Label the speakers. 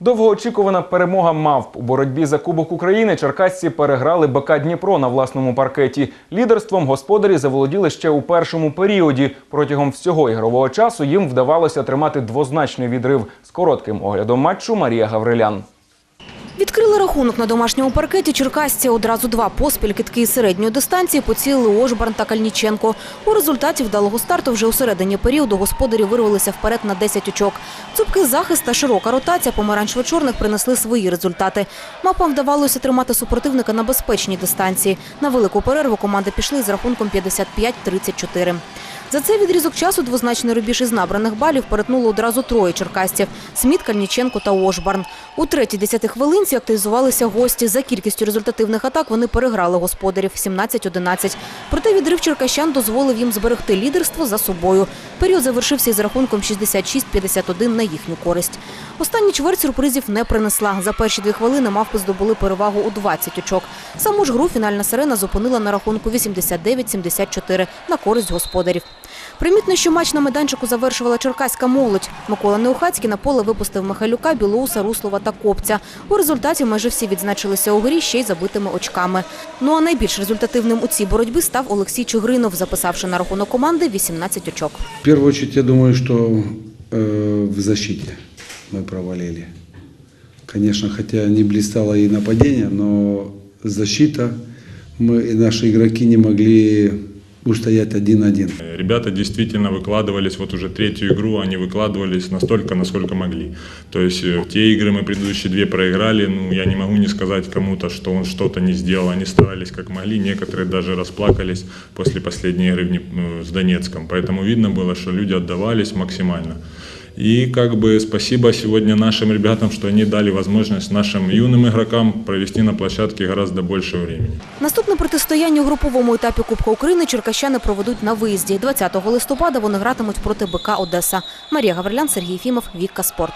Speaker 1: Довгоочікувана перемога мавп у боротьбі за Кубок України. Черкасці переграли БК Дніпро на власному паркеті. Лідерством господарі заволоділи ще у першому періоді. Протягом всього ігрового часу їм вдавалося тримати двозначний відрив. З коротким оглядом матчу Марія Гаврилян.
Speaker 2: Відкрили рахунок на домашньому паркеті черкасці. Одразу два поспіль китки середньої дистанції поцілили Ошбарн та Кальніченко. У результаті вдалого старту вже у середині періоду господарі вирвалися вперед на 10 очок. Цупкий захист та широка ротація помаранчево-чорних принесли свої результати. Мапам вдавалося тримати супротивника на безпечній дистанції. На велику перерву команди пішли з рахунком 55-34. За цей відрізок часу двозначний рубіж із набраних балів перетнуло одразу троє черкасців – Сміт, Кальніченко та Ошбарн. У третій десяти хвилинці активізувалися гості. За кількістю результативних атак вони переграли господарів – 17-11. Проте відрив черкащан дозволив їм зберегти лідерство за собою. Період завершився із рахунком 66-51 на їхню користь. Останні чверть сюрпризів не принесла. За перші дві хвилини мавпи здобули перевагу у 20 очок. Саму ж гру фінальна сирена зупинила на рахунку 89-74 на користь господарів. Примітно, що матч на майданчику завершувала черкаська молодь. Микола Неухацький на поле випустив Михайлюка, Білоуса, Руслова та Копця. У результаті майже всі відзначилися у грі ще й забитими очками. Ну а найбільш результативним у цій боротьбі став Олексій Чугринов, записавши на рахунок команди 18 очок.
Speaker 3: В первую очередь, я думаю, что э, в защите мы провалили. Конечно, хотя не блистало и нападение, но защита, мы и наши игроки не могли устоять один-один.
Speaker 4: Ребята действительно выкладывались, вот уже третью игру они выкладывались настолько, насколько могли. То есть э, те игры мы предыдущие две проиграли, ну я не могу не сказать кому-то, что он что-то не сделал. Они старались как могли, некоторые даже расплакались после последней игры в э, с Донецком. Поэтому видно было, что люди отдавались максимально. И как бы спасибо сегодня нашим ребятам, что они дали возможность нашим юным игрокам провести на площадке гораздо больше времени.
Speaker 2: Наступне протистояння у груповому етапі Кубка України черкащани проведуть на виїзді. 20 листопада вони гратимуть проти БК Одеса. Марія Гаврилян, Сергій Фімов, Вікка Спорт.